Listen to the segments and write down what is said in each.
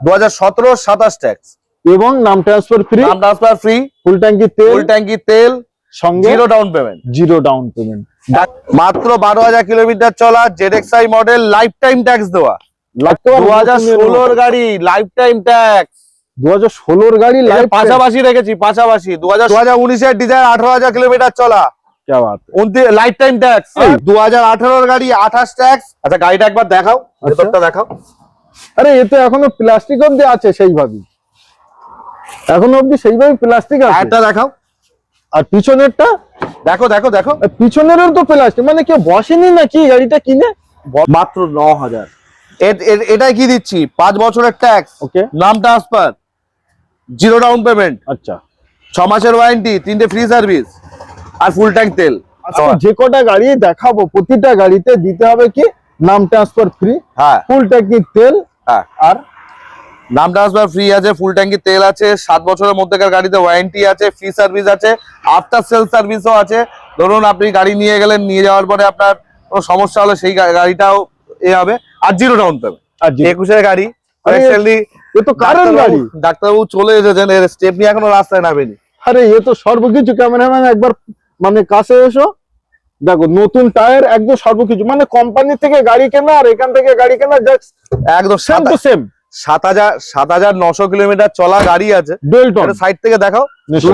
দু হাজার সতেরো সাতাশ ট্যাক্স। এবং নাম ট্রান্সফার ফ্রি নাম ট্রান্সফার ফ্রি ফুল ট্যাঙ্কি তেল ফুল ট্যাঙ্কি তেল সঙ্গে zero down payment zero down payment মাত্র বারো হাজার কিলোমিটার চলা ZXI model life time tax দেওয়া দু হাজার ষোলোর গাড়ি লাইফ টাইম ট্যাক্স দু হাজার ষোলোর গাড়ি পাশাপাশি রেখেছি পাশাপাশি। দু হাজার দু হাজার ডিজাইন আঠারো হাজার কিলোমিটার চলা। লাইফ টাইম ট্যাক্স দু হাজার আঠারোর গাড়ি আঠাশ ট্যাক্স আচ্ছা গাড়িটা একবার দেখাও আচ্ছা। দেখাও। আরে এ তো এখনও প্লাস্টিক অব্দি আছে সেইভাবেই। এখনও অব্দি সেইভাবে প্লাস্টিক আছে। একটা দেখাও। আর পিছনেরটা? দেখো দেখো দেখো। আর পিছনেরও তো প্লাস্টিক মানে কেউ বসেনি নাকি গাড়িটা কিনে? মাত্র ন হাজার এটাই কি দিচ্ছি? পাঁচ বছরের ট্যাক্স ওকে। নাম ট্রান্সফার জিরো ডাউন পেমেন্ট আচ্ছা। ছ মাসের ওয়ারেন্টি তিনটে ফ্রি সার্ভিস আর ফুল ট্যাঙ্ক তেল। যে কটা গাড়ি দেখাবো প্রতিটা গাড়িতে দিতে হবে কি? নাম ট্রান্সফার ফ্রি হ্যাঁ। ফুল ট্যাঙ্কি তেল হ্যাঁ। আর নাম ট্রান্সফার ফ্রি আছে ফুল ট্যাঙ্কি তেল আছে সাত বছরের মধ্যেকার গাড়িতে ওয়ারেন্টি আছে ফ্রি সার্ভিস আছে আফটার সেল সার্ভিসও আছে। ধরুন আপনি গাড়ি নিয়ে গেলেন নিয়ে যাওয়ার পরে আপনার কোনো সমস্যা হলে সেই গাড়িটাও এ হবে আর জিরো ডাউন পেমেন্ট একুশের গাড়ি ডাক্তারবাবু চলে এসেছেন এর স্টেপ নিয়ে এখনও রাস্তায় নামেনি। আরে এ তো সর্বকিছু ক্যামেরাম্যান একবার মানে কাছে এসো দেখো নতুন টায়ার একদম সর্বকিছু। মানে কোম্পানি থেকে গাড়ি কেনা আর এখান থেকে গাড়ি কেনা জাস্ট একদম সেম টু সেম সাত হাজার সাত হাজার নশো কিলোমিটার চলা গাড়ি আছে। সাইড থেকে দেখাও।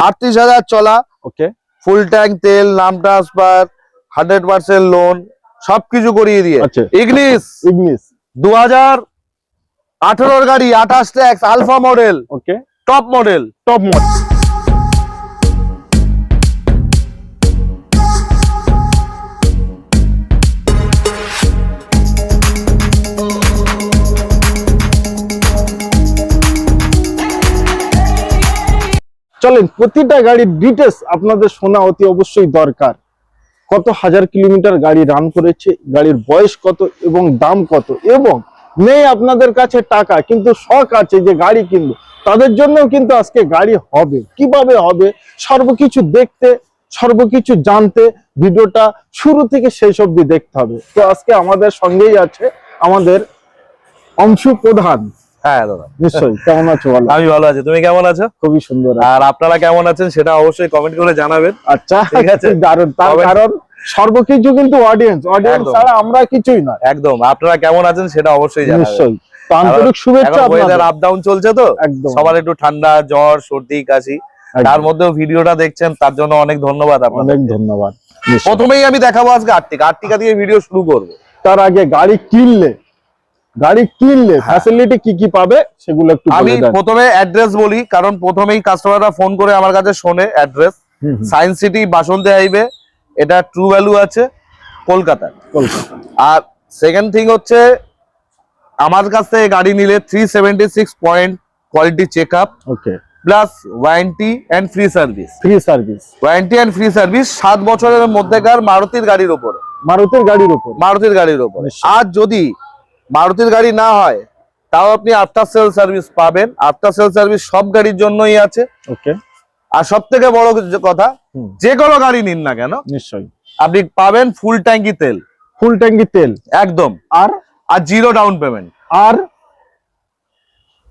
আটত্রিশ হাজার চলা। ওকে ফুল ট্যাঙ্ক তেল নাম ট্রান্সফার হান্ড্রেড পার্সেন্ট লোন সবকিছু করিয়ে দিয়ে। আচ্ছা। ইগনিস ইগনিস দু হাজার আঠেরোর গাড়ি আঠাশ tax alpha model okay top model top model চলেন, প্রতিটা গাড়ির ডিটেলস আপনাদের শোনা অতি অবশ্যই দরকার। কত হাজার কিলোমিটার গাড়ি রান করেছে, গাড়ির বয়স কত এবং দাম কত এবং নেই আপনাদের কাছে টাকা, কিন্তু শখ আছে যে গাড়ি কিনবো। তাদের জন্যও কিন্তু আজকে গাড়ি হবে। কীভাবে হবে? সর্বকিছু দেখতে, সর্বকিছু জানতে ভিডিওটা শুরু থেকে শেষ অবধি দেখতে হবে। তো আজকে আমাদের সঙ্গেই আছে আমাদের অংশু প্রধান। হ্যাঁ দাদা। নিশ্চয়ই কেমন আছো বলো? আমি ভালো আছি তুমি কেমন আছো? খুবই সুন্দর আর আপনারা কেমন আছেন সেটা অবশ্যই কমেন্ট করে জানাবেন। আচ্ছা ঠিক আছে। দারুণ তার কারণ সর্বকিছু কিন্তু অডিয়েন্স অডিয়েন্স ছাড়া আমরা কিছুই না একদম। আপনারা কেমন আছেন সেটা অবশ্যই জানাবেন। নিশ্চয়ই। আন্তরিক শুভেচ্ছা আপনাদের। আপ ডাউন চলছে তো? একদম। সবার একটু ঠান্ডা জ্বর সর্দি কাশি। তার মধ্যেও ভিডিওটা দেখছেন তার জন্য অনেক ধন্যবাদ আপনাদের। অনেক ধন্যবাদ। প্রথমেই আমি দেখাবো আজকে আর্টিকা আর্টিকা দিয়ে ভিডিও শুরু করব। তার আগে গাড়ি কিনলে গাড়ি কিনলে ফ্যাসিলিটি কি কি পাবে সেগুলো একটু। আমি প্রথমে অ্যাড্রেস বলি কারণ প্রথমেই কাস্টমাররা ফোন করে আমার কাছে শোনে address science city Basanti highway এটা ট্রু ভ্যালু আছে কলকাতা। আর সেকেন্ড থিং হচ্ছে আমার কাছ থেকে গাড়ি নিলে three seventy six point quality check up okay plus warranty and free service free service warranty and free service সাত বছরের মধ্যেকার মারুতির গাড়ির উপরে। মারুতির গাড়ির উপর। মারুতির গাড়ির উপরে। নিশ্চয়ই। আর যদি মারুতির গাড়ি না হয় তাও আপনি আফটার সেল সার্ভিস পাবেন। আফটার সেল সার্ভিস সব গাড়ির জন্যই আছে। ওকে। আর সব থেকে বড় কথা। যে কোনো গাড়ি নিন না কেন নিশ্চয়ই। আপনি পাবেন ফুল ট্যাঙ্কি তেল। ফুল ট্যাঙ্কি তেল। একদম। আর? আর জিরো ডাউন পেমেন্ট আর?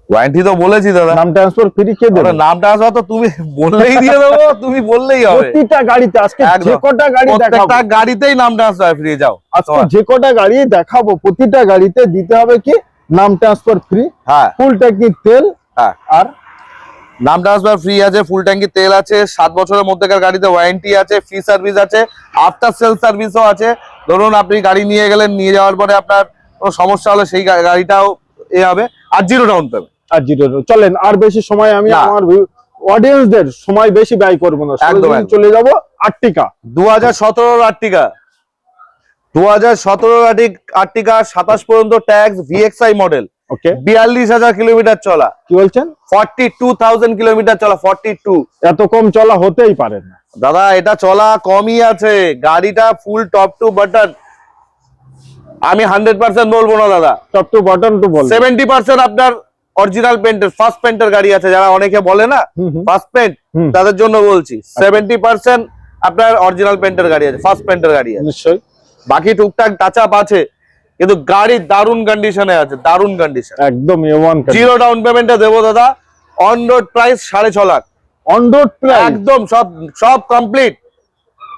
ওয়ারেন্টি তো বলেছি দাদা। নাম ট্রান্সফার ফ্রি কে দেবে? নামটা আসবা তো তুমি বললেই দিয়ে দেবো তুমি বললেই হবে। প্রতিটা গাড়িতে আজকে যে কটা গাড়ি দেখাবো। প্রত্যেকটা গাড়িতেই নাম ট্রান্সফার ফ্রি যাও। আজকে যে কটা গাড়ি দেখাবো প্রতিটা গাড়িতে দিতে হবে কি? নাম ট্রান্সফার ফ্রি হ্যাঁ। ফুল ট্যাঙ্কি তেল হ্যাঁ। আর নাম ট্রান্সফার ফ্রি আছে ফুল ট্যাঙ্কি তেল আছে সাত বছরের মধ্যেকার গাড়িতে ওয়ারেন্টি আছে ফ্রি সার্ভিস আছে আফটার সেল সার্ভিসও আছে। ধরুন আপনি গাড়ি নিয়ে গেলেন নিয়ে যাওয়ার পরে আপনার কোনো সমস্যা হলে সেই গাড়িটাও এ হবে। আর জিরো ডাউন পেমেন্ট আর জিরো চলেন আর বেশি সময় আমি। আমার অডিয়েন্সদের সময় বেশি ব্যয় করব না। একদম, চলে যাব আটটিকা। দু হাজার সতেরো আর্টিকা দু হাজার সতেরো আর্টিকা সাতাশ পর্যন্ত ট্যাক্স ভিএক্সআই মডেল ওকে। বিয়াল্লিশ হাজার কিলোমিটার চলা। কি বলছেন? ফর্টি টু থাউজেন্ড কিলোমিটার চলা ফর্টি টু এত কম চলা হতেই পারে না। দাদা এটা চলা কমই আছে। গাড়িটা ফুল টপ টু বাটন আমি হান্ড্রেড পার্সেন্ট বলব না দাদা। টপ টু বটন টু বল সেভেন্টি পার্সেন্ট আপনার অরিজিনাল পেন্টের ফার্স্ট পেন্টের গাড়ি আছে যারা অনেকে বলে না। ফার্স্ট পেন্ট তাদের জন্য বলছি সেভেন্টি পার্সেন্ট আপনার অরিজিনাল পেন্টের গাড়ি আছে ফার্স্ট পেন্টের গাড়ি আছে। নিশ্চয়ই। বাকি টুকটাক টাচ আপ আছে কিন্তু গাড়ি দারুণ কন্ডিশনে আছে দারুণ কন্ডিশন একদম জিরো ডাউন পেমেন্টে দেবো দাদা। অন রোড প্রাইস সাড়ে ছ লাখ। অন রোড প্রাইস একদম সব সব কমপ্লিট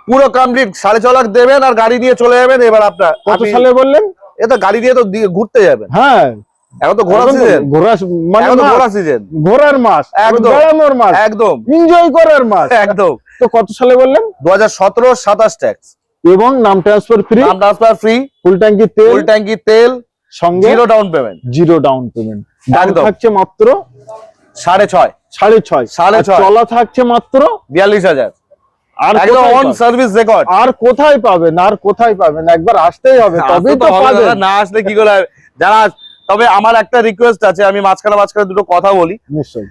পুরো কমপ্লিট সাড়ে ছ লাখ দেবেন আর গাড়ি নিয়ে চলে যাবেন এবার আপনার কত সালে বললেন? এ তো গাড়ি দিয়ে তো ঘুরতে যাবেন। হ্যাঁ। এখন তো ঘোরা সিজন ঘোরা মানে ঘোরা সিজন ঘোরার মাস একদম। বেড়ানোর মাস একদম। এনজয় করার মাস একদম। তো কত সালে বললেন? হাজার ট্যাক্স এবং নাম ট্রান্সফার ফ্রি নাম ট্রান্সফার ফ্রি ফুল ট্যাঙ্কি তেল? ফুল ট্যাঙ্কি তেল। সঙ্গে? Zero down payment zero down payment একদম। থাকছে মাত্র? সাড়ে ছয়। সাড়ে ছয়। সাড়ে আর ছয়। চলা থাকছে মাত্র? বিয়াল্লিশ হাজার। আর অন সার্ভিস রেকর্ড আর কোথায় পাবেন? আর কোথায় পাবেন? একবার আসতেই হবে তবেই তো পাবেন। না আসলে কি করে? যারা তবে আমার একটা রিকোয়েস্ট আছে আমি মাঝখানে মাঝখানে দুটো কথা বলি। নিশ্চয়ই।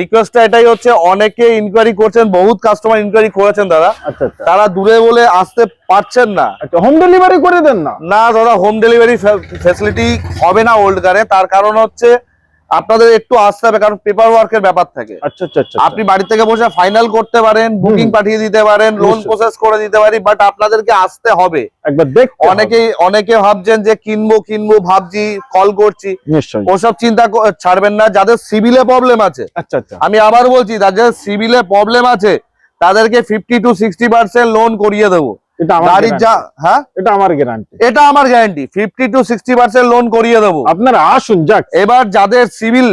রিকোয়েস্টটা এটাই হচ্ছে অনেকে ইনকোয়ারি করছেন বহুত কাস্টমার ইনকোয়ারি করেছেন দাদা। আচ্ছা আচ্ছা। তারা দূরে বলে আসতে পারছেন না। আচ্ছা হোম ডেলিভারি করে দেন না? না দাদা হোম ডেলিভারি ফ্যাসিলিটি হবে না ওল্ড কারে তার কারণ হচ্ছে আপনাদের একটু আসতে হবে কারণ পেপার ওয়ার্কের ব্যাপার থাকে। আচ্ছা আচ্ছা আচ্ছা আপনি বাড়ি থেকে বসে ফাইনাল করতে পারেন বুকিং পাঠিয়ে দিতে পারেন লোন প্রসেস করে দিতে পারি বাট আপনাদেরকে আসতে হবে। একবার দেখ অনেকেই অনেকে ভাবছেন যে কিনবো কিনবো ভাবছি কল করছি। ওসব চিন্তা ছাড়বেন না যাদের সিভিলে প্রবলেম আছে। আচ্ছা আচ্ছা। আমি আবার বলছি যাদের সিভিলে প্রবলেম আছে তাদেরকে fifty to sixty percent loan করিয়ে দেবো। এটা আমার গাড়ির যা হ্যাঁ? এটা আমার গ্যারান্টি এটা আমার guarantee fifty to sixty percent loan করিয়ে দেবো। আপনারা আসুন যাক। এবার যাদের সিভিল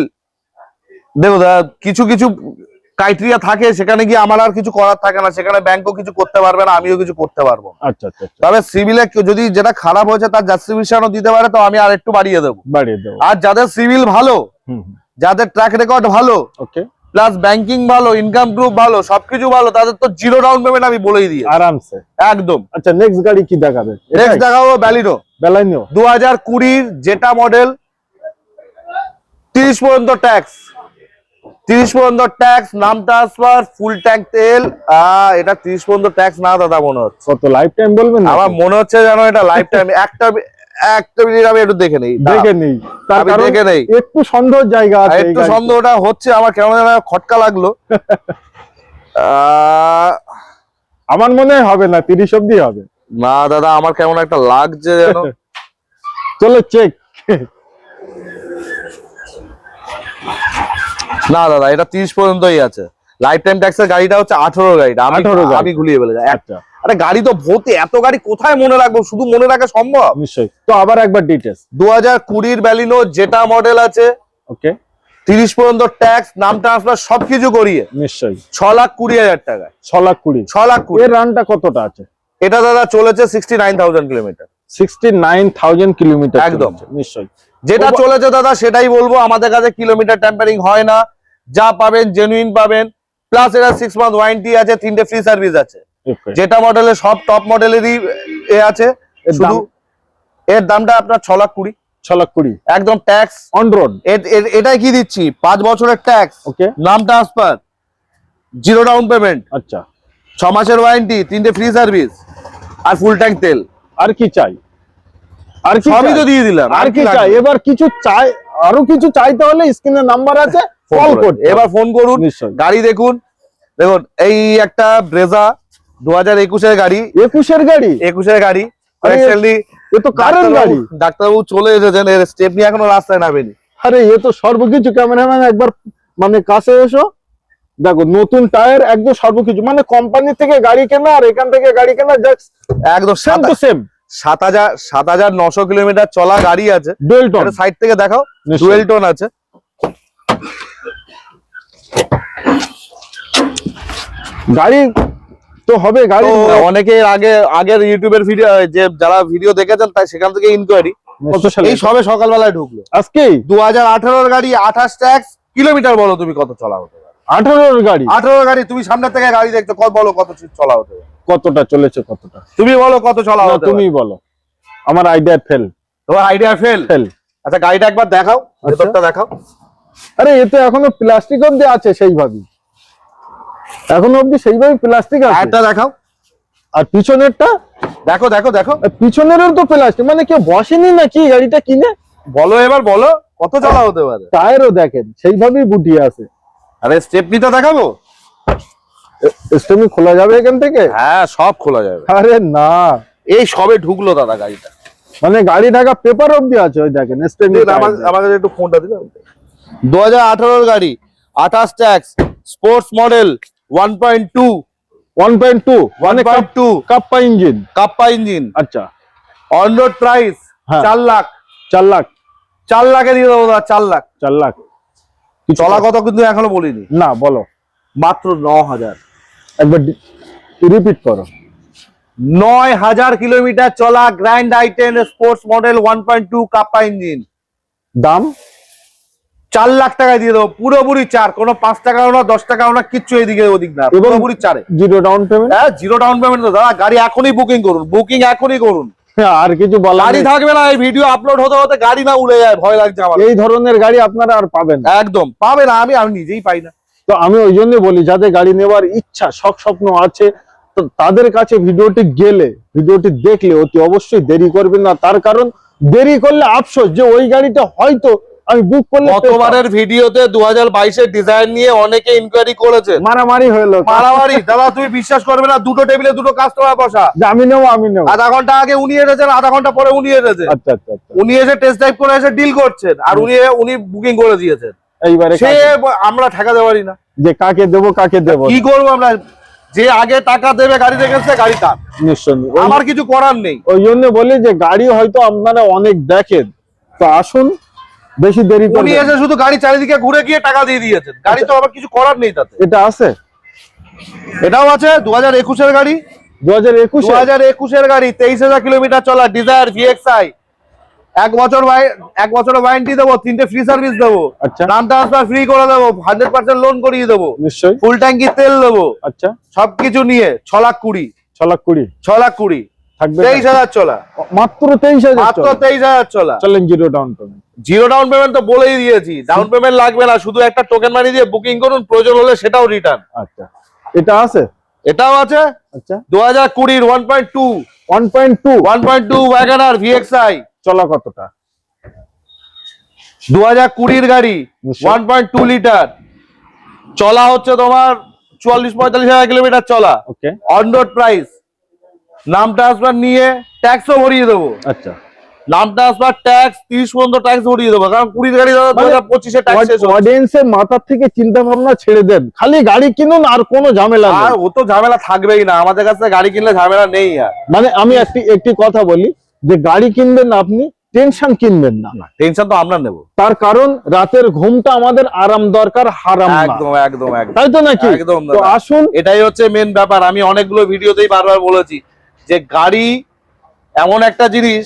দেখো কিছু কিছু ক্রাইটেরিয়া থাকে সেখানে গিয়ে আমার আর কিছু করার থাকে না। সেখানে ব্যাংকও কিছু করতে পারবে না আমিও কিছু করতে পারব। আচ্ছা আচ্ছা আচ্ছা। তবে সিভিলে যদি যেটা খারাপ হয়েছে তার জাস্টিফিকেশনও দিতে পারে তো আমি আর একটু বাড়িয়ে দেবো। বাড়িয়ে দেবো। আর যাদের সিভিল ভালো হুম যাদের ট্র্যাক রেকর্ড ভালো ওকে প্লাস ব্যাংকিং ভালো ইনকাম প্রুফ ভালো সবকিছু ভালো তাদের তো জিরো ডাউন পেমেন্ট আমি বলেই দিয়ে আরামসে। একদম। আচ্ছা নেক্সট গাড়ি কি দেখাবে? নেক্সট দেখাবো ব্যালিনো বেলাইনিও দু হাজার কুড়ির যেটা মডেল তিরিশ পর্যন্ত ট্যাক্স তিরিশ পর্যন্ত ট্যাক্স নাম ট্রান্সফার ফুল ট্যাঙ্ক তেল। এটা তিরিশ পর্যন্ত ট্যাক্স না দাদা মনে হচ্ছে। কত লাইফ টাইম বলবেন? আমার মনে হচ্ছে যেন এটা লাইফ টাইম একটা একটা মিনিট আমি একটু দেখে নেই দেখে নেই। তার দেখে নেই। একটু সন্দেহ জায়গা আছে একটু সন্দেহটা হচ্ছে আমার যেন খটকা লাগল। আমার মনে হবে না তিরিশ অব্দি হবে। না দাদা আমার কেমন একটা লাগছে যেন। চলো চেক না দাদা এটা তিরিশ পর্যন্তই আছে। লাইফ টাইম ট্যাক্সের গাড়িটা হচ্ছে আঠারো গাড়িটা আমি 18 গাড়ি। আমি আরে গাড়ি তো ভর্তি এত গাড়ি কোথায় মনে রাখব? শুধু মনে রাখা সম্ভব? নিশ্চয়ই। তো আবার একবার ডিটেলস দু হাজার কুড়ির ব্যালিনো যেটা মডেল আছে ওকে তিরিশ পর্যন্ত ট্যাক্স নাম ট্রান্সফার সবকিছু করিয়ে। নিশ্চয়ই। ছ লাখ কুড়ি হাজার টাকায়। ছ লাখ কুড়ি। ছ লাখ কুড়ি। এর রানটা কতটা আছে? এটা দাদা চলেছে sixty nine thousand kilometre sixty nine thousand kilometre একদম। নিশ্চয়ই। যেটা চলেছে দাদা সেটাই বলব আমাদের কাছে কিলোমিটার ট্যাম্পারিং হয় না। যা পাবেন জেনুইন পাবেন। প্লাস এটা সিক্স মান্থ ওয়ারেন্টি আছে তিনটে ফ্রি সার্ভিস আছে. যেটা মডেলের সব টপ মডেলেরই এ আছে এর শুধু এর দামটা আপনার ছ লাখ কুড়ি। ছ লাখ কুড়ি। একদম ট্যাক্স অন রোড এটাই কি দিচ্ছি? পাঁচ বছরের ট্যাক্স ওকে নাম ট্রান্সফার জিরো ডাউন পেমেন্ট আচ্ছা। ছ মাসের ওয়ারেন্টি তিনটে ফ্রি সার্ভিস আর ফুল ট্যাঙ্ক তেল। আর কি চাই? আর কি সবই তো দিয়ে দিলাম। আর কি চাই? এবার কিছু চাই আরও কিছু চাইতে হলে স্ক্রিনে নাম্বার আছে কল করতে এবার ফোন করুন। গাড়ি দেখুন। দেখুন এই একটা ব্রেজা দু হাজার একুশের গাড়ি। একুশের গাড়ি? একুশের গাড়ি। এ তো কারেন্ট ডাক্তারবাবু- গাড়ি। ডাক্তারবাবু চলে এসেছেন এর স্টেপ নিয়ে এখনও রাস্তায় নামেনি। আরে এ তো সর্বকিছু। ক্যামেরাম্যান একবার মানে কাছে এসো। দেখো নতুন টায়ার একদম সর্বকিছু। মানে কোম্পানি থেকে গাড়ি কেনা আর এখান থেকে গাড়ি কেনা জাস্ট একদম সেম টু সেম সাত হাজার সাত হাজার নশো কিলোমিটার চলা গাড়ি আছে। ডুয়েলটন সাইড থেকে দেখাও। নিশ্চয়ই। ডুয়েল আছে। গাড়ি তো হবে গাড়ি? অনেকে আগে আগের ইউটিউবের ভিডিও যে যারা ভিডিও দেখেছেন তাই সেখান থেকে ইনকোয়ারি এই সবে সকালবেলায় ঢুকলো। আজকে দু হাজার আঠারোর গাড়ি আঠাশ ট্যাক্স কিলোমিটার বলো তুমি কত চলা হতে আঠারোর গাড়ি? আঠারোর গাড়ি তুমি সামনে থেকে গাড়ি দেখছ কত বলো কত চলা হতে কতটা চলেছে কতটা? তুমি বলো কত চলা হতে তুমি বলো। আমার আইডিয়া ফেল তোমার আইডিয়া ফেল ফেল আচ্ছা গাড়িটা একবার দেখাও ভেতরটা দেখাও। আরে এ তো এখনও প্লাস্টিক অব্দি আছে সেইভাবেই। এখনও অব্দি সেইভাবে প্লাস্টিক আছে। টায়ারটা দেখাও। আর পিছনেরটা? দেখো দেখো দেখো। পিছনেরও তো প্লাস্টিক মানে কেউ বসেনি নাকি গাড়িটা কিনে? বলো এবার বলো। কত চালা হতে পারে? টায়ারও দেখেন সেইভাবেই বুটিয়ে আছে। আরে স্টেপনিটা দেখাবো? স্টেমি খোলা যাবে এখান থেকে? হ্যাঁ সব খোলা যাবে। আরে না। এই সবে ঢুকলো দাদা গাড়িটা। মানে গাড়ি ঢাকা পেপার অব্দি আছে ওই দেখেন আমার- আমার একটু ফোনটা দিলাম দু হাজার আঠারোর গাড়ি আঠাশ tax sports model one point two one point two one point two Kappa engine Kappa engine আচ্ছা। অন রোড প্রাইস হ্যাঁ। চার লাখ। চার লাখ। চার লাখে দিয়ে দেবো চার লাখ। চার লাখ। চলা কত কিন্তু এখনও বলিনি। না বলো। মাত্র ন হাজার একবার রিপিট করো। নয় হাজার কিলোমিটার চলা grand i ten sports model one point two Kappa engine দাম? চার লাখ টাকায় দিয়ে দেবো। পুরোপুরি চার কোনো পাঁচ টাকাও না দশ টাকাও না কিচ্ছু এদিকে ওদিক না পুরোপুরি চারে। জিরো ডাউন পেমেন্ট হ্যাঁ জিরো ডাউন পেমেন্ট তো দাদা গাড়ি এখনই বুকিং করুন বুকিং এখনই করুন। আর কিছু গাড়ি থাকবে না এই ভিডিও আপলোড হতে হতে গাড়ি না উড়ে যায় ভয় লাগছে আমার। এই ধরনের গাড়ি আপনারা আর পাবেন একদম পাবে না আমি আমি নিজেই পাই না। তো আমি ওই জন্য বলি যাদের গাড়ি নেওয়ার ইচ্ছা শখ স্বপ্ন আছে তো তাদের কাছে ভিডিওটি গেলে ভিডিওটি দেখলে অতি অবশ্যই দেরি করবেন না। তার কারণ দেরি করলে আফসোস যে ওই গাড়িটা হয়তো আমি বুক করলে। গতবারের ভিডিওতে দু হাজার বাইশের ডিজাইন নিয়ে অনেকে ইনকোয়ারি করেছে। মারামারি হলো মারামারি। দাদা তুমি বিশ্বাস করবে না দুটো টেবিলে দুটো কাস্টমার বসা। আমি নেব আমি নেব। আধা ঘণ্টা আগে উনি এসেছেন আধা ঘণ্টা পরে উনি এসেছেন আচ্ছা আচ্ছা আচ্ছা। উনি এসে টেস্ট ড্রাইভ করে এসে ডিল করছেন আর উনি উনি বুকিং করে দিয়েছেন। এইবারে সে আমরা ঠেকাতে পারি না। যে কাকে দেবো কাকে দেবো কি করব আমরা? যে আগে টাকা দেবে গাড়ি দেখেছে গাড়ি তার। নিশ্চয়ই। আমার কিছু করার নেই। ওই জন্য বলি যে গাড়ি হয়তো আপনারা অনেক দেখেন। তো আসুন বেশি দেরি উনি এসে শুধু গাড়ি চারিদিকে ঘুরে গিয়ে টাকা দিয়ে দিয়েছেন। গাড়ি তো আমার কিছু করার নেই তাতে। এটা আছে? এটাও আছে দু হাজার একুশের গাড়ি। দু হাজার দু একুশে? হাজার একুশের গাড়ি তেইশ হাজার কিলোমিটার চলা ডিজায়ার ভিএক্সআই এক বছর এক বছরের ওয়ারেন্টি দেবো তিনটে ফ্রি সার্ভিস দেবো। আচ্ছা। নাম ট্রান্সফার ফ্রি করে দেবো হান্ড্রেড পার্সেন্ট লোন করিয়ে দেবো। নিশ্চয়ই। ফুল ট্যাঙ্কি তেল দেবো। আচ্ছা। সবকিছু নিয়ে ছ লাখ কুড়ি। ছ লাখ কুড়ি। ছ লাখ কুড়ি। থাকবে তেইশ হাজার চলা। মাত্র তেইশ হাজার মাত্র তেইশ হাজার চলা। চলেন zero down payment. Zero down payment তো বলেই দিয়েছি। ডাউন পেমেন্ট লাগবে না শুধু একটা টোকেন মানি দিয়ে বুকিং করুন প্রয়োজন হলে সেটাও রিটার্ন আচ্ছা। এটা আছে? এটাও আছে? আচ্ছা। দু হাজার কুড়ির one point two one point two one point two WagonR VXI চলা কতটা? দু হাজার কুড়ির গাড়ি ওয়ান পয়েন্ট টু লিটার চলা হচ্ছে তোমার চুয়াল্লিশ পঁয়তাল্লিশ হাজার কিলোমিটার চলা। ওকে অন রোড প্রাইস নাম ট্রান্সফার নিয়ে ট্যাক্সও ভরিয়ে দেবো। আচ্ছা। নাম ট্রান্সফার ট্যাক্স তিরিশ পর্যন্ত ট্যাক্স ভরিয়ে দেবো। কারণ কুড়ির গাড়ি হাজার পঁচিশে। অডিয়েন্সের মাথার থেকে চিন্তা ভাবনা ছেড়ে দেন। খালি গাড়ি কিনুন আর কোনো ঝামেলা আর ও তো ঝামেলা থাকবেই না। আমাদের কাছে গাড়ি কিনলে ঝামেলা নেই আর। মানে আমি একটি একটি কথা বলি যে গাড়ি কিনবেন আপনি টেনশন কিনবেন না। টেনশন তো আমরা নেব। তার কারণ রাতের ঘুমটা আমাদের আরাম দরকার হারাম একদম একদম একদম। তাই তো নাকি? একদম আসুন। এটাই হচ্ছে মেন ব্যাপার। আমি অনেকগুলো ভিডিওতেই বারবার বলেছি যে গাড়ি এমন একটা জিনিস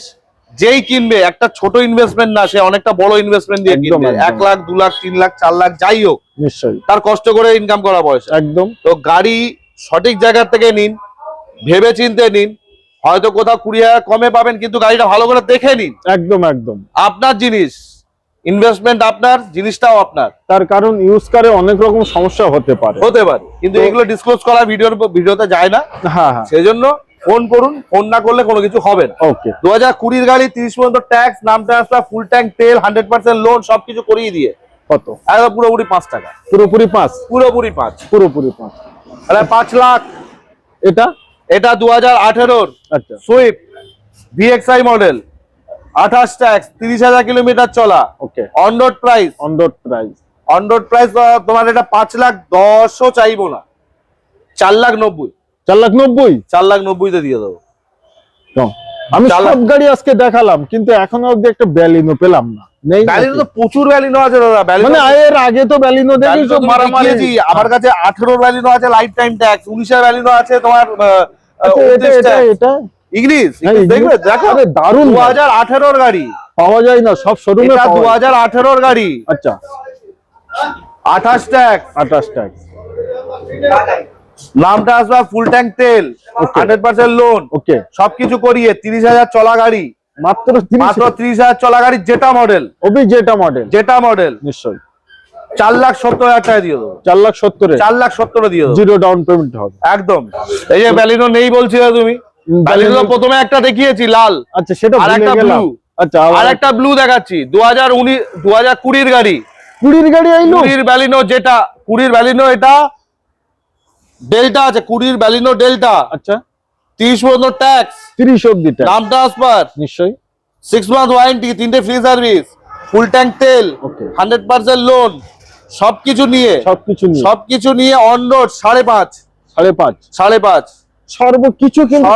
যেই কিনবে একটা ছোট ইনভেস্টমেন্ট না সে অনেকটা বড় ইনভেস্টমেন্ট দিয়ে কিনবে। এক লাখ দু লাখ তিন লাখ চার লাখ যাই হোক নিশ্চয়ই। তার কষ্ট করে ইনকাম করা পয়সা। একদম। তো গাড়ি সঠিক জায়গা থেকে নিন ভেবে চিনতে নিন হয়তো কোথাও কুড়ি হাজার কমে পাবেন কিন্তু গাড়িটা ভালো করে দেখে নিন। একদম একদম। আপনার জিনিস ইনভেস্টমেন্ট আপনার জিনিসটাও আপনার। তার কারণ ইউজ করে অনেক রকম সমস্যা হতে পারে। হতে পারে। কিন্তু এগুলো ডিসক্লোজ করা ভিডিওর ভিডিওতে যায় না। হ্যাঁ হ্যাঁ। সেজন্য ফোন করুন ফোন না করলে কোনো কিছু হবে না। ওকে দু হাজার কুড়ির গাড়ি তিরিশ পর্যন্ত ট্যাক্স নাম ট্রান্সফার ফুল ট্যাঙ্ক তেল হান্ড্রেড পার্সেন্ট লোন সবকিছু করিয়ে দিয়ে। কত? একদম পুরোপুরি পাঁচ টাকা। পুরোপুরি পাঁচ? পুরোপুরি পাঁচ। পুরোপুরি পাঁচ। তাহলে পাঁচ লাখ। এটা? এটা দু হাজার আঠেরোর আচ্ছা। সুইফট ভিএক্সআই মডেল আঠাশ ট্যাক্স তিরিশ হাজার কিলোমিটার চলা। Okay on road price on road price on road price তোমার এটা পাঁচ লাখ দশও চাইব না। চার লাখ নব্বই। চার লাখ নব্বই? চার লাখ নব্বইতে দিয়ে দেবো আমি সব গাড়ি আজকে দেখালাম কিন্তু এখনও অব্দি একটা ব্যালিনো পেলাম না? তো প্রচুর ব্যালিনো আছে দাদা মানে এর আগে তো ব্যালিনো দেখি সব মারামারি আমার কাছে আঠেরো আছে লাইফ টাইম ট্যাক্স উনিশের আছে তোমার আচ্ছা, এটা এটা এটা? ইংলিশ হ্যাঁ, দেখবে দেখো আরে দু হাজার আঠেরোর গাড়ি। পাওয়া যায় না সব শোরুমে দু হাজার আঠেরোর গাড়ি। আচ্ছা। আঠাশ ট্যাক্স আঠাশ ট্যাক্স নাম ট্রান্সফার ফুল ট্যাঙ্ক তেল হান্ড্রেড পার্সেন্ট লোন ওকে সবকিছু করিয়ে তিরিশ হাজার চলা গাড়ি। মাত্র মাত্র তিরিশ হাজার চলা গাড়ি যেটা মডেল অভি যেটা মডেল যেটা মডেল নিশ্চয়ই। চার লাখ সত্তর হাজার টাকা দিয়ে দেবো। চার লাখ সত্তরে। চার লাখ সত্তরে দিয়ে দেবো। জিরো ডাউন পেমেন্ট হবে। একদম। এই যে ব্যালিনো নেই বলছিলে তুমি। ব্যালিনো প্রথমে একটা দেখিয়েছি লাল। আচ্ছা সেটা আর একটা গেলাম। blue। আচ্ছা আর একটা। ব্লু দেখাচ্ছি। দু হাজার উনিশ দু হাজার কুড়ির গাড়ি। কুড়ির গাড়ি আইলো কুড়ির ব্যালিনো যেটা কুড়ির ব্যালিনো এটা। ডেল্টা আছে কুড়ির ব্যালিনো ডেল্টা। আচ্ছা। তিরিশ পর্যন্ত ট্যাক্স তিরিশ অব্দি ট্যাক্স নাম ট্রান্সফার নিশ্চয়ই। সিক্স মান্থ ওয়ারেন্টি তিনটে ফ্রি সার্ভিস ফুল ট্যাঙ্ক তেল হান্ড্রেড পার্সেন্ট লোন সবকিছু নিয়ে সবকিছু নিয়ে। সবকিছু নিয়ে অন রোড সাড়ে পাঁচ। সাড়ে পাঁচ। সাড়ে পাঁচ। সর্বকিছু কিন্তু।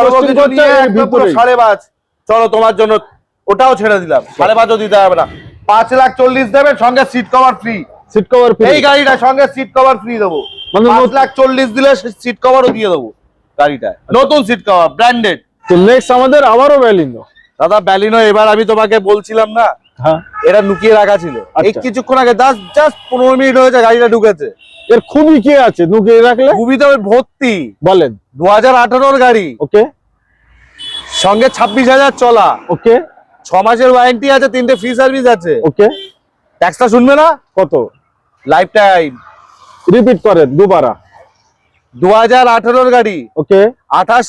সাড়ে পাঁচ। চলো তোমার জন্য ওটাও ছেড়ে দিলাম। সাড়ে পাঁচও দিতে হবে না। পাঁচ লাখ চল্লিশ দেবে সঙ্গে seat cover free seat cover free এই গাড়িটা সঙ্গে সিট কভার ফ্রি দেবো। মানে লাখ চল্লিশ দিলে সিট কভারও দিয়ে দেবো গাড়িটায়। নতুন সিট কভার ব্র্যান্ডেড তো নেক্সট আমাদের আবারও ভ্যালিনো দাদা ব্যালিনো এবার আমি তোমাকে বলছিলাম না হ্যাঁ। এটা লুকিয়ে রাখা ছিল। এই আচ্ছা। কিছুক্ষণ আগে জাস্ট জাস্ট পনেরো মিনিট হয়েছে গাড়িটা ঢুকেছে। এর খুবই কি আছে? নুকিয়ে রাখলে? খুবই তো ভর্তি। বলেন। দু হাজার গাড়ি। ওকে। সঙ্গে ছাব্বিশ হাজার চলা। ওকে। ছ মাসের ওয়ারেন্টি আছে তিনটে ফ্রি সার্ভিস আছে। ওকে। ট্যাক্সটা শুনবে না? কত? লাইফ টাইম রিপিট করেন দুবারা। দু হাজার আঠারোর গাড়ি। ওকে আঠাশ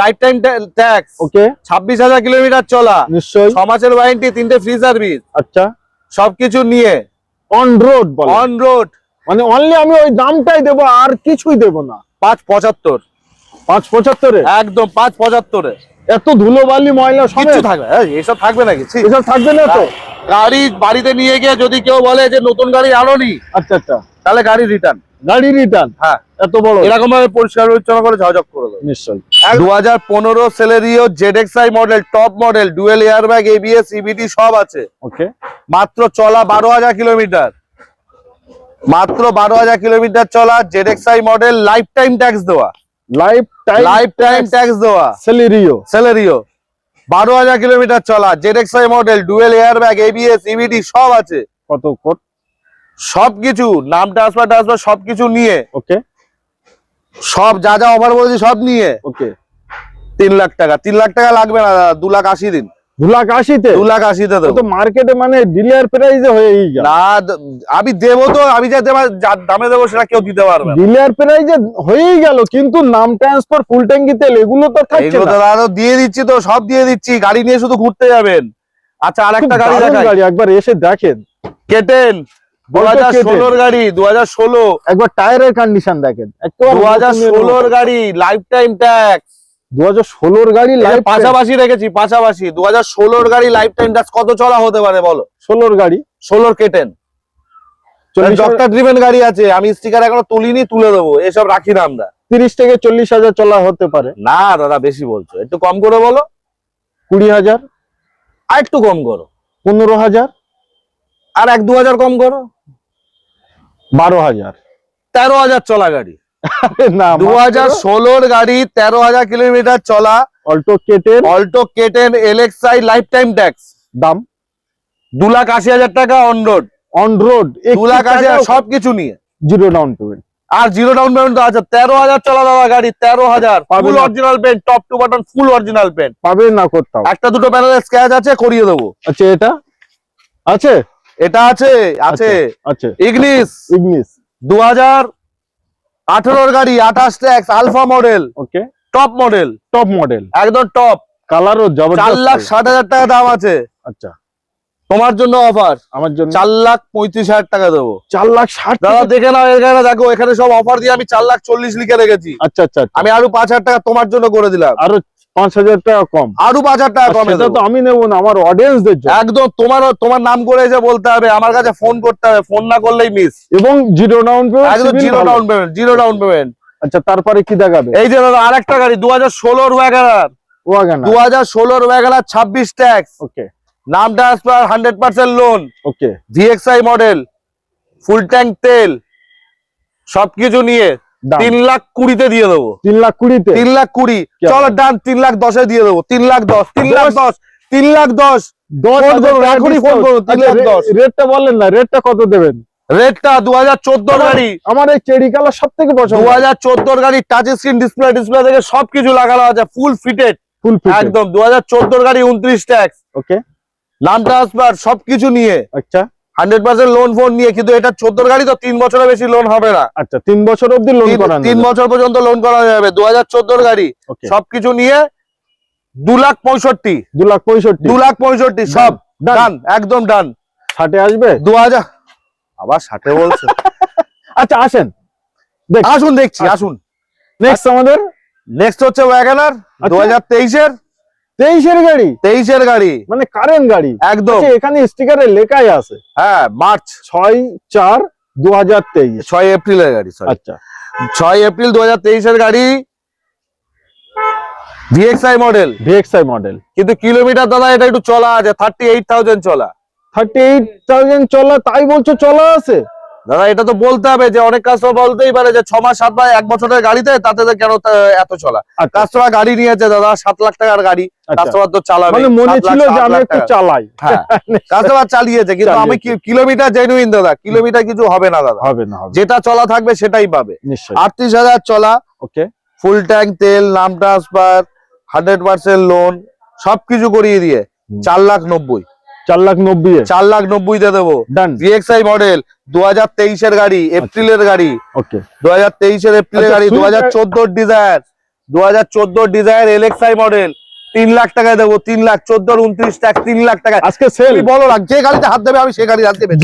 লাইফ টাইম ট্যাক্স ওকে ছাব্বিশ হাজার কিলোমিটার চলা। নিশ্চয়ই। ছ মাসের ওয়ারেন্টি তিনটে ফ্রি সার্ভিস আচ্ছা। সবকিছু নিয়ে। অন রোড বল। অন রোড মানে অনলি আমি ওই দামটাই দেবো আর কিছুই দেবো না। পাঁচ পঁচাত্তর। পাঁচ পঁচাত্তরে? একদম পাঁচ পঁচাত্তরে। এত ধুলোবালি ময়লা কিচ্ছু সমেত থাকবে এসব থাকবে নাকি এসব থাকবে না তো? গাড়ি বাড়িতে নিয়ে গিয়ে যদি কেউ বলে যে নতুন গাড়ি আনোনি। আচ্ছা আচ্ছা। তাহলে গাড়ি রিটার্ন গাড়ি রিটার্ন হ্যাঁ। এত বড়। এরকম ভাবে পরিষ্কার পরিচ্ছন্ন করে ঝকঝক করে দেবে। নিশ্চয়ই। দু হাজার পনেরো Celerio Z XI model top model dual airbag ABS CVT সব আছে। ওকে মাত্র চলা বারো হাজার কিলোমিটার। মাত্র বারো হাজার কিলোমিটার চলা Z XI model lifetime tax দেওয়া। Life time life time tax দেওয়া। সেলেরিও। সেলেরিও। বারো হাজার কিলোমিটার চলা Z XI model dual airbag ABS CVT সব আছে। কত কোট? সবকিছু নাম ট্রান্সফার ট্রান্সফার সবকিছু নিয়ে। ওকে। সব যা যা অফার বলেছি সব নিয়ে। ওকে। তিন লাখ টাকা। তিন লাখ টাকা লাগবে না দাদা দু লাখ আশি দিন। দু লাখ আশিতে? দু লাখ আশিতে তো মার্কেটে মানে ডিলার প্রাইসে হয়েই না আমি দেবো তো আমি যা দামে দেবো সেটা কেউ দিতে পারবে না। ডিলার প্রাইসে হয়েই গেল কিন্তু নাম ট্রান্সফার ফুল ট্যাঙ্কি তেল এগুলো তো থাকছে না। তো দিয়ে দিচ্ছি তো সব দিয়ে দিচ্ছি গাড়ি নিয়ে শুধু ঘুরতে যাবেন। আচ্ছা আর একটা গাড়ি দারুণ দেখাই। গাড়ি একবার এসে দেখেন। কেটেন ষোলোর গাড়ি দু হাজার ষোলো। একবার টায়ারের কন্ডিশন দেখেন। দু হাজার ষোলোর গাড়ি লাইফ টাইম ট্যাক্স দু হাজার ষোলোর গাড়ি লাইফ পাশাপাশি রেখেছি পাশাপাশি। দু হাজার ষোলোর গাড়ি লাইফ টাইম ট্যাক্স কত চলা হতে পারে বলো? ষোলোর গাড়ি? ষোলোর কেটেন চল্লিশ ডক্টর ড্রিভেন গাড়ি আছে আমি স্টিকার এখনও তুলিনি তুলে দেবো। এসব রাখি না আমরা। তিরিশ থেকে চল্লিশ হাজার চলা হতে পারে। না দাদা বেশি বলছো। একটু কম করে বলো। কুড়ি হাজার। আর একটু কম করো। পনেরো হাজার। আর এক দু হাজার কম করো। বারো হাজার। তেরো হাজার চলা গাড়ি। না দু হাজার ষোলোর গাড়ি তেরো হাজার কিলোমিটার চলা। Alto কেটের Alto K ten LXI lifetime tax. দাম? দু লাখ আশি হাজার টাকা অন রোড অন রোড দু লাখ আশি হাজার সবকিছু নিয়ে। জিরো ডাউন পেমেন্ট আর জিরো ডাউন পেমেন্ট তো আছে। তেরো হাজার চলা দাদা গাড়ি তেরো হাজার। Full. Original paint top to bottom full original paint পাবে না কোথাও। একটা দুটো প্যানেলের স্ক্র্যাচ আছে করিয়ে দেবো। আচ্ছা এটা? আছে? এটা আছে আছে। আচ্ছা ইগনিস ইগনিস দু হাজার আঠেরোর গাড়ি আঠাশ tax Alpha model okay top model top model একদম টপ কালারও চার জবরদস্ত। লাখ ষাট হাজার টাকা দাম আছে। আচ্ছা। তোমার জন্য অফার আমার জন্য? চার লাখ পঁয়ত্রিশ হাজার টাকা দেবো। চার লাখ ষাট দাদা দেখে নাও এখানে দেখো এখানে সব অফার দিয়ে আমি চার লাখ চল্লিশ লিখে রেখেছি। আচ্ছা আচ্ছা আচ্ছা। আমি আরও পাঁচ হাজার টাকা তোমার জন্য করে দিলাম। আরও পাঁচ হাজার টাকা কম। আরও পাঁচ হাজার টাকা কমে সেটা তো আমি নেব না আমার অডিয়েন্সদের জন্য। একদম তোমার তোমার নাম করে এসে বলতে হবে আমার কাছে ফোন করতে হবে ফোন না করলেই মিস এবং জিরো ডাউন একদম zero down payment zero down payment আচ্ছা তারপরে কি দেখাবে? এই যে দাদা আরেকটা গাড়ি দু হাজার ষোলোর ওয়াগানার ওয়াগান দু হাজার ষোলোর ওয়াগানার ছাব্বিশ ট্যাক্স ওকে নাম transfer hundred percent loan okay VXI model full tank তেল সবকিছু নিয়ে। তিন লাখ কুড়িতে দিয়ে দেবো। তিন লাখ কুড়িতে? তিন লাখ কুড়ি। চলো ডান তিন লাখ দশে দিয়ে দেবো। তিন লাখ দশ তিন লাখ দশ? তিন লাখ দশ। দশ হাজার এখনই ফোন করুন, তিন আচ্ছা, লাখ দশ। রেটটা না রেটটা কত দেবেন? রেটটা দু হাজার গাড়ি। আমার এই চেরি কালার সব থেকে দু পছন্দ। হাজার চোদ্দোর গাড়ি টাচ স্ক্রিন ডিসপ্লে ডিসপ্লে থেকে সবকিছু লাগানো আছে ফুল ফিটেড ফুল ফিট একদম দু হাজার চোদ্দোর গাড়ি উনত্রিশ ট্যাক্স ওকে নাম ট্রান্সফার সবকিছু নিয়ে। আচ্ছা। হান্ড্রেড পার্সেন্ট লোন ফোন নিয়ে কিন্তু এটা চোদ্দোর গাড়ি তো তিন বছরের বেশি লোন হবে না। আচ্ছা তিন বছর অবধি লোন তিন- তিন বছর পর্যন্ত লোন করা যাবে। দু হাজার চোদ্দোর গাড়ি সবকিছু নিয়ে দু লাখ পঁয়ষট্টি। দু লাখ পঁয়ষট্টি। দু লাখ পঁয়ষট্টি সব। ডান একদম ডান ষাটে আসবে? দু হাজার আবার ষাটে বলছে। আচ্ছা আসেন। আসুন দেখছি আচ্ছা। আসুন। নেক্সট আমাদের? নেক্সট হচ্ছে ওয়াগানার দু হাজার তেইশের। তেইশের গাড়ি? তেইশের গাড়ি। মানে কারেন্ট গাড়ি। একদম। আচ্ছা, এখানে স্টিকারে লেখাই আছে। হ্যাঁ মার্চ ছয় চার দু হাজার তেইশ। ছয় এপ্রিলের গাড়ি আচ্ছা। ছয় এপ্রিল দু হাজার তেইশের গাড়ি ভিএক্সআই মডেল ভিএক্সআই মডেল কিন্তু কিলোমিটার দাদা এটা একটু চলা আছে থার্টি এইট থাউজেন্ড চলা। থার্টি এইট থাউজেন্ড চলা তাই বলছো চলা আছে? দাদা এটা তো বলতে হবে যে অনেক কাস্টমার বলতেই পারে যে ছ মাস সাত মাস এক বছরের গাড়িতে তাতে কেন এত চলা? আর কাস্টমার গাড়ি নিয়েছে দাদা সাত লাখ টাকার গাড়ি। আচ্ছা। কাস্টমার তো চালাবে। মানে মনে ছিল যে আমি একটু চালাই। হ্যাঁ। কাস্টমার চালিয়েছে কিন্তু আমি কিলোমিটার জেনুইন দাদা কিলোমিটার কিছু হবে না দাদা। হবে না যেটা চলা থাকবে সেটাই পাবে। আটত্রিশ হাজার চলা ওকে। ফুল ট্যাঙ্ক তেল নাম ট্রান্সফার হান্ড্রেড পার্সেন্ট লোন সবকিছু করিয়ে দিয়ে চার লাখ নব্বই। চার লাখ নব্বই চার লাখ নব্বই দিয়ে দেবো। ডান ভিএক্সআই মডেল দু হাজার তেইশের গাড়ি এপ্রিলের গাড়ি। ওকে দু হাজার তেইশের এপ্রিলের আচ্ছা, গাড়ি দু হাজার চোদ্দোর ডিজায়ার দু হাজার চোদ্দোর ডিজায়ার এলএক্সআই মডেল তিন লাখ টাকায় দেবো তিন লাখ। চোদ্দোর উনত্রিশ ট্যাক্স তিন লাখ টাকা আজকে সেল বলো না যে গাড়িতে হাত দেবে আমি সেই গাড়ি হাত দেবে।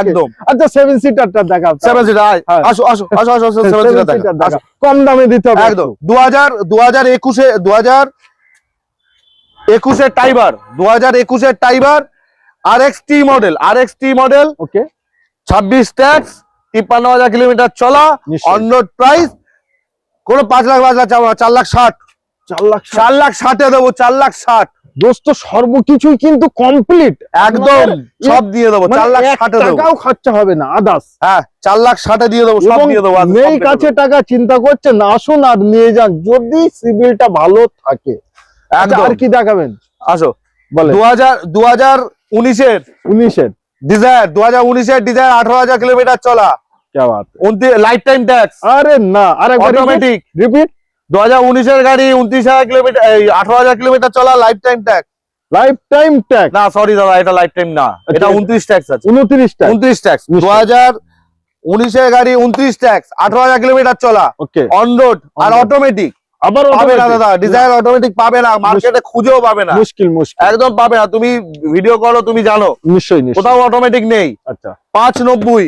একদম। আচ্ছা সেভেন সিটারটা দেখা সেভেন সিটার। আসো আসো আসো আসো সেভেন সিটার দেখা কম দামে দিতে হবে। একদম। দু হাজার দু হাজার একুশে দু হাজার একুশের টাইবার দু হাজার একুশের Triber R X T model R X T model okay ছাব্বিশ ট্যাক্স তিপ্পান্ন হাজার কিলোমিটার চলা নিশ্চয়ই। অন রোড প্রাইস কোনো পাঁচ লাখ পাঁচ লাখ চার লাখ, চার লাখ ষাট। চার লাখ। চার লাখ ষাটে দেবো চার লাখ ষাট। দোস্ত সর্বকিছুই কিন্তু কমপ্লিট একদম সব দিয়ে দেবো চার লাখ ষাটে দেবো। টাকাও খরচা হবে না আদার্স হ্যাঁ চার লাখ ষাটে দিয়ে দেবো সব দিয়ে দেবো নেই কাছে টাকা চিন্তা করছেন আসুন আর নিয়ে যান যদি সিভিলটা ভালো থাকে। আর কি দেখাবেন? আসো বলে দু হাজার দু হাজার উনিশের উনিশের। ডিজায়ার দু হাজার উনিশের ডিজায়ার আঠারো হাজার কিলোমিটার চলা। লাইফ টাইম ট্যাক্স আরে না আরেকবার অটোমেটিক রিপিট দু হাজার উনিশের গাড়ি উনত্রিশ হাজার কিলোমিটার আঠারো হাজার কিলোমিটার চলা life time tax life time tax না সরি দাদা এটা লাইফ টাইম না এটা আচ্ছা। উনত্রিশ ট্যাক্স আছে। উনত্রিশ ট্যাক্স উনত্রিশ ট্যাক্স দু হাজার উনিশের গাড়ি উনত্রিশ ট্যাক্স আঠারো হাজার কিলোমিটার চলা। অন রোড আর অটোমেটিক আবার পাবে না? দাদা ডিজায়ার অটোমেটিক পাবে না মার্কেটে খুঁজেও পাবে না। মুশকিল মুশকিল। একদম পাবে না তুমি ভিডিও করো তুমি জানো। নিশ্চয়ই কোথাও অটোমেটিক নেই। আচ্ছা। পাঁচ নব্বই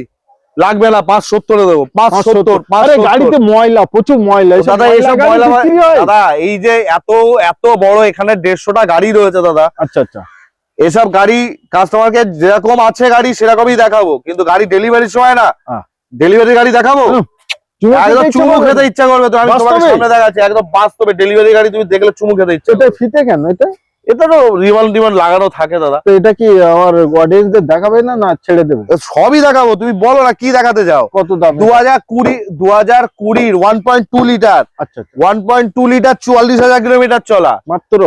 লাগবে না পাঁচ সত্তরে দেবো পাঁচ সত্তর আরে গাড়িতে ময়লা প্রচুর ময়লা দাদা এইসব ময়লা দাদা এই যে এত এত বড় এখানে দেড়শোটা গাড়ি রয়েছে দাদা। আচ্ছা আচ্ছা। এসব গাড়ি কাস্টমারকে যেরকম আছে গাড়ি সেরকমই দেখাবো। কিন্তু গাড়ি ডেলিভারির সময় না। ডেলিভারি গাড়ি দেখাবো? চুমু খেতে ইচ্ছে চুমু করবে? খেতে ইচ্ছা করবে তো আমি তোমাকে সামনে দেখাচ্ছি একদম বাস্তবে ডেলিভারি গাড়ি তুমি দেখলে চুমু খেতে ইচ্ছা এটা ফিতে কেন এটা? এটা তো রিবন রিবন লাগানো থাকে দাদা। তো এটা কি আমার অডিয়েন্সদের দেখাবে না না ছেড়ে দেবে? সবই দেখাবো তুমি বলো না কি দেখাতে যাও কত দাম দু হাজার কুড়ি দু হাজার কুড়ির ওয়ান পয়েন্ট টু লিটার আচ্ছা আচ্ছা। ওয়ান পয়েন্ট টু লিটার চুয়াল্লিশ হাজার কিলোমিটার চলা। মাত্র?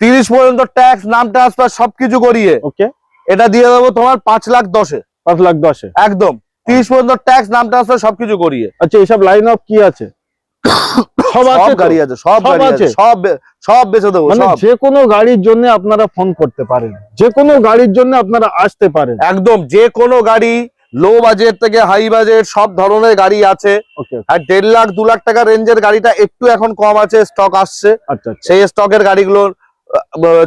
তিরিশ পর্যন্ত ট্যাক্স নাম ট্রান্সফার সবকিছু করিয়ে। ওকে এটা দিয়ে দেবো তোমার পাঁচ লাখ দশে। পাঁচ লাখ দশে। একদম। তিরিশ পর্যন্ত ট্যাক্স নাম ট্রান্সফার সবকিছু করিয়ে। আচ্ছা এইসব লাইন অফ কি আছে? সব? গাড়ি আছে সব গাড়ি আছে? সব সব বেচে দেবো মানে যে কোনো গাড়ির জন্য আপনারা ফোন করতে পারেন। যে কোনো গাড়ির জন্য আপনারা আসতে পারেন। একদম যে কোনো গাড়ি লো বাজেট থেকে হাই বাজেট সব ধরনের গাড়ি আছে। আর দেড় লাখ দু লাখ টাকা রেঞ্জের গাড়িটা একটু এখন কম আছে স্টক আসছে। আচ্ছা আচ্ছা। সেই স্টকের গাড়িগুলো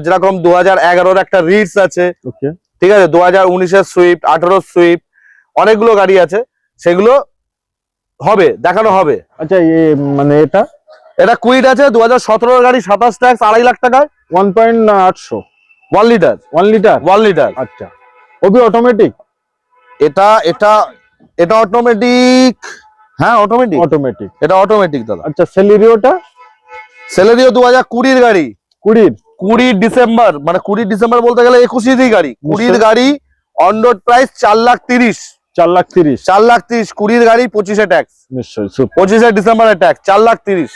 যেরকম দু হাজার একটা রিটস আছে। ঠিক আছে দু হাজার উনিশের সুইফট আঠারো সুইফট অনেকগুলো গাড়ি আছে সেগুলো হবে দেখানো হবে। আচ্ছা মানে এটা? এটা কুইট আছে দু হাজার গাড়ি সাতাশ ট্যাক্স আড়াই লাখ টাকায়। ওয়ান পয়েন্ট আটশো। One litre. One litre? One litre. আচ্ছা। ওবি অটোমেটিক এটা এটা এটা অটোমেটিক হ্যাঁ অটোমেটিক অটোমেটিক এটা অটোমেটিক দাদা। আচ্ছা সেলেরিওটা সেলেরিও দু হাজার কুড়ির গাড়ি। কুড়ির? কুড়ি ডিসেম্বর মানে কুড়ি ডিসেম্বর বলতে গেলে একুশিরই গাড়ি। কুড়ির গাড়ি অন রোড প্রাইস চার লাখ তিরিশ। চার লাখ তিরিশ। চার লাখ তিরিশ কুড়ির গাড়ি পঁচিশে ট্যাক্স নিশ্চয়ই পঁচিশে ডিসেম্বরের ট্যাক্স চার লাখ তিরিশ।